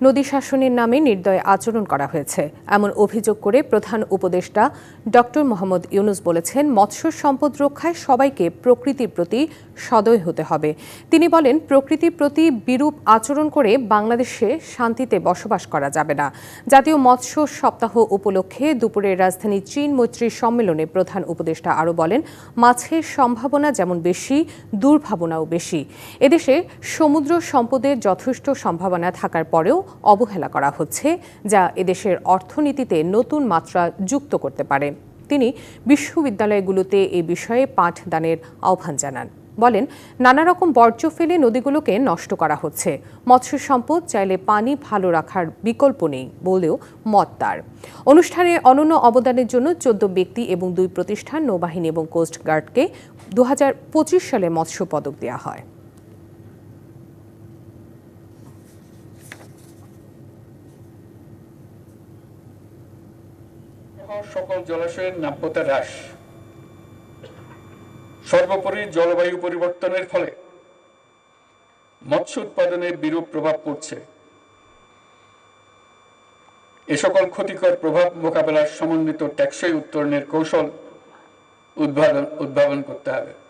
নদী শাসনের নামে নির্দয় আচরণ করা হয়েছে। এমন অভিযোগ করে প্রধান উপদেষ্টা ডক্টর মোহাম্মদ ইউনুস বলেছেন, মৎস্য সম্পদ রক্ষায় সবাইকে প্রকৃতির প্রতি সদয় হতে হবে। তিনি বলেন, প্রকৃতির প্রতি বিরূপ আচরণ করে বাংলাদেশে শান্তিতে বসবাস করা যাবে না। জাতীয় মৎস্য সপ্তাহ উপলক্ষে দুপুরে রাজধানী চীন মৈত্রী সম্মেলনে প্রধান উপদেষ্টা আরও বলেন, মাছের সম্ভাবনা যেমন বেশি, দুর্ভাবনাও বেশি। এদেশে সমুদ্র সম্পদের যথেষ্ট সম্ভাবনা থাকার পরেও অবহেলা করা হচ্ছে, যা এদেশের অর্থনীতিতে নতুন মাত্রা যুক্ত করতে পারে। তিনি বিশ্ববিদ্যালয়গুলোতে এ বিষয়ে পাঠদানের আহ্বান জানান। বলেন নানা রকম বর্জ্য ফেলে নদীগুলোকে নষ্ট করা হচ্ছে। মৎস্য সম্পদ চাইলে পানি ভালো রাখার বিকল্প নেই বলেও মত তার। অনুষ্ঠানে অনন্য অবদানের জন্য চোদ্দ ব্যক্তি এবং দুই প্রতিষ্ঠান, নৌবাহিনী এবং কোস্টগার্ডকে দু হাজার পঁচিশ সালে মৎস্য পদক দেওয়া হয়। সকল জলাশয়ের নাব্যতা হ্রাস। সর্বোপরি জলবায়ু পরিবর্তনের ফলে মৎস্য উৎপাদনের বিরূপ প্রভাব পড়ছে। এ সকল ক্ষতিকর প্রভাব মোকাবেলার সমন্বিত টেকসই উত্তরণের কৌশল উদ্ভাবন উদ্ভাবন করতে হবে।